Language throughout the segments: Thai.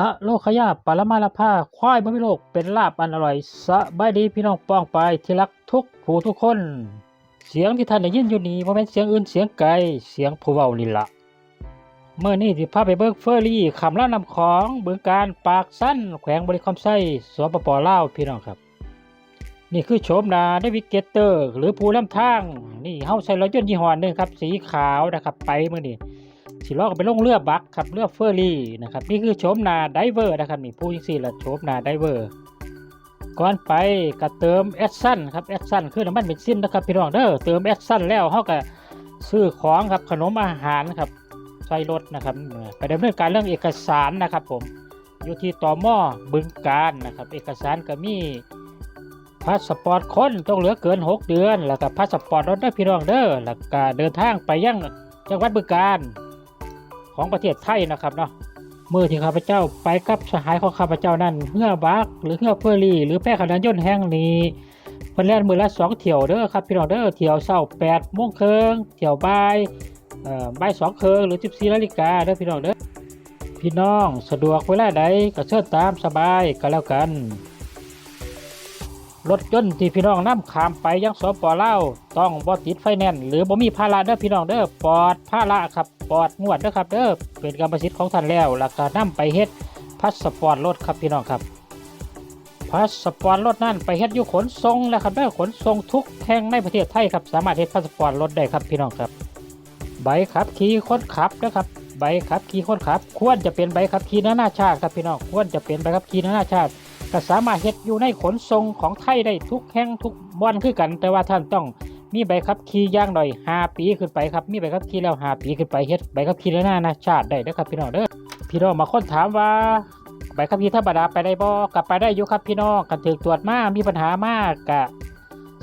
อะโลคยาปรมาลาภาควายบ่มีโลกเป็นลาบอันอร่อยสบายดีพี่น้องป้องไปที่รักทุกผู้ทุกคน เสียงที่ท่านได้ยินอยู่นี้บ่แม่นเสียงอื่นเสียงไกลเสียงผู้เว้านี่ล่ะเมื่อนี้สิพาไปเบิ่งเฟอร์รี่คำล่านำของบึงการปากสั้น แขวงบริคอมไส้สปปลาวพี่น้องครับ นี่คือโฉมนาเดวิดเกตเตอร์ หรือผู้นำทาง นี่เฮาใช้รถยนต์ยี่ห้อหนึงครับ สีขาวนะครับไปเมื่อนี้ สิล้อก็ไปลงเรือบักครับเรือเฟอร์รี่นะครับนี่คือโฉมนาไดเวอร์นะครับนี่ผู้ยิงสี่ละโฉมนาไดเวอร์ก่อนไปก็เติมแอดซันครับแอดซันคือน้ำมันเบนซินนะครับพี่น้องเด้อเติมแอดซันแล้วเขาก็ซื้อของครับขนมอาหารครับใส่รถนะครับไปดำเนินการเรื่องเอกสารนะครับผมอยู่ที่ตมบึงการนะครับ เอกสารก็มีพาสปอร์ตคนต้องเหลือเกิน 6 เดือน แล้วก็พาสปอร์ตรถได้อพี่น้องเด้อแล้วก็เดินทางไปยังจังหวัดบึงการ ของประเทศไทยนะครับเนาะเมื่อที่ข้าพเจ้าไปกับสหายของข้าพเจ้านั่นเฮือบักหรือเฮือเฟอร์รี่หรือแพร่ขนานยนต์แห่งนี้เพิ่นแล่นมือละสองเที่ยวเด้อครับพี่น้องเด้อเที่ยวเช้าแปดโมงครึ่งเที่ยวบ่ายเอ่อบ่ายสองครึ่งหรือสิบสี่นาฬิกาเด้อพี่น้องเด้อพี่น้องสะดวกเวลาใดก็เชิญตามสบายก็แล้วกันรถยนต์ที่พี่น้องนำขามไปยังสปลาวต้องบ่ติดไฟแนนซ์หรือบ่มีภาระเด้อพี่น้องเด้อปลอดภาระครับ ปลอดงวดเด้อครับเด้อเป็นกรรมสิทธิ์ของท่านแล้วแล้วก็นำไปเฮ็ดพาสปอร์ตรถครับพี่น้องครับพาสปอร์ตรถนั่นไปเฮ็ดอยู่ขนส่งแล้วครับเด้อขนส่งทุกแห่งในประเทศไทยครับสามารถเฮ็ดพาสปอร์ตรถได้ครับพี่น้องครับ ใบขับขี่คนขับนะครับใบขับขี่คนขับ ควรจะเป็นใบขับขี่นานาชาติครับพี่น้องควรจะเป็นใบขับขี่นานาชาติก็สามารถเฮ็ดอยู่ในขนส่งของไทยได้ทุกแห่งทุกบ่อนคือกัน แต่ว่าท่านต้อง มีใบขับขี่ย่างหน่อย5ปีขึ้นไปครับ มีใบขับขี่แล้ว5ปีขึ้นไปเฮ็ดใบขับขี่นานาชาติได้เด้อครับพี่น้องเด้อพี่น้องมาค้นถามว่าใบขับขี่ธรรมดาไปได้บ่กลับไปได้อยู่ครับพี่น้องกันถึกตรวจมามีปัญหามากกะ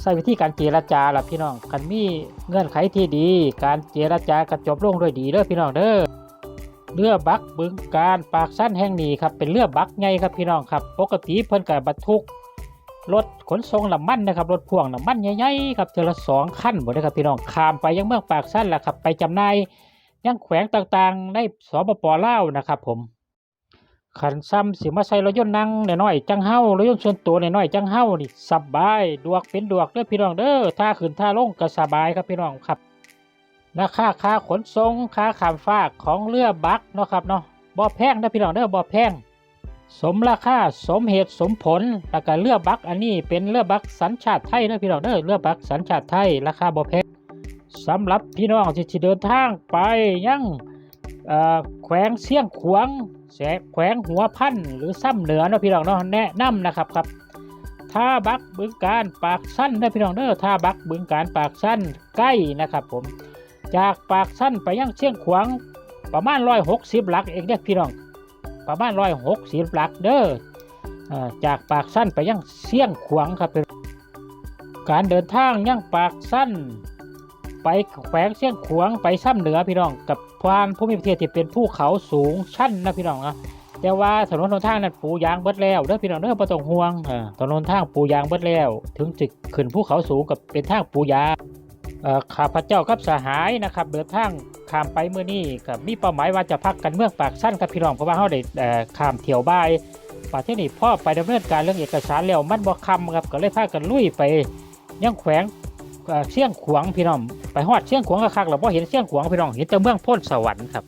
ใช้วิธีการเจรจาล่ะพี่น้องกันมีเงื่อนไขที่ดี การเจรจาก็จบลงด้วยดีเด้อพี่น้องเด้อเรือบักบึงการปากสั้นแห่งนี้ครับเป็นเรือบักใหญ่ครับพี่น้องครับ ปกติเพิ่นกับบรรทุก รถขนส่งน้ำมันนะครับรถพ่วงน้ำมันใหญ่ๆครับเทอละสองคันหมดเลยครับพี่น้องข้ามไปยังเมืองปากสั้นแหละครับไปจำหน่ายยังแขวงต่างๆในสปปลาวนะครับ ผมขันซ้ำสิมาใส่รถยนต์นั่งน้อยๆจังเฮารถยนต์ส่วนตัวน้อยๆจังเฮานี่สบายดวกเป็นดวกเด้อพี่น้องเด้อถ้าขึ้นถ้าลงก็สบายครับพี่น้องครับราคาค่าขนส่งค่าขามฟากของเรือบักเนาะครับเนาะบ่แพงนะพี่น้องเด้อบ่แพง สมราคาสมเหตุสมผลแล้วก็เรือบักอันนี้เป็นเรือบักสัญชาติไทยนะพี่น้องเด้อเรือบักสัญชาติไทยราคาบ่แพงสำหรับพี่น้องที่สิเดินทางไปยังแขวงเสียงขวางแสแขวงหัวพันหรือซ้ำเหนือนะพี่น้องเนาะแนะนำนะครับครับท่าบักบึงการปากสั้นนะพี่น้องเด้อท่าบักบึงการปากสั้นใกล้นะครับผมจากปากสั้นไปยังเชียงขวางประมาณร้อยหกสิบหลักเองเด้อพี่น้อง ประมาณร้อยหกสิบหลักเด้อเอ่อจากปากสั้นไปยังเชียงขวางครับเป็นการเดินทางยังปากสั้น ไปแขวงเชียงขวางไปซ้ำเหนือพี่น้องกับพานภูมิประเทศที่เป็นภูเขาสูงชันนะพี่น้องนะแต่ว่าถนนหนทางนั้นปูยางเบิดแล้วเด้อพี่น้องเด้อบ่ต้องห่วงถนนทางปูยางเบิดแล้ว ถึงจึกขึ้นภูเขาสูงกับเป็นทางปูยาง ข้าพเจ้ากับสหายนะครับเดินทางข้ามไปเมื่อนี้ครับมีเป้าหมายว่าจะพักกันเมืองปากสั้นกับพี่น้องเพราะว่าเขาได้ข้ามเที่ยวบ่ายประเทศนี้พ่อไปดำเนินการเรื่องเอกสารแล้วมันบ่คำครับก็เลยพากันลุยไปยังแขวงเอ่อเชียงขวางพี่น้องไปฮอดเชียงขวางคักเราพอเห็นเชียงขวางพี่น้องเห็นแต่เมืองโพ้นสวรรค์ครับ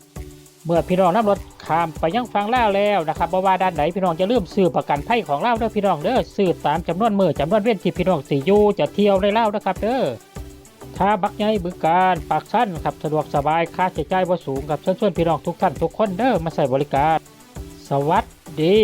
เมื่อพี่น้องนำรถข้ามไปยังฟังล่าแล้วนะครับบ่ว่าด้านไหนพี่น้องจะลืมซื้อประกันภัยของเล่าเด้อพี่น้องเด้อซื้อตามจำนวนมือจำนวนเว้นที่พี่น้องสิอยู่จะเที่ยวในเล่านะครับเด้อ ถ้าบักใหญ่บึงการปากสั้นครับสะดวกสบายค่าใช้จ่ายบ่สูงครับเชิญชวนพี่น้องทุกท่านทุกคนเด้อมาใส่บริการ สวัสดี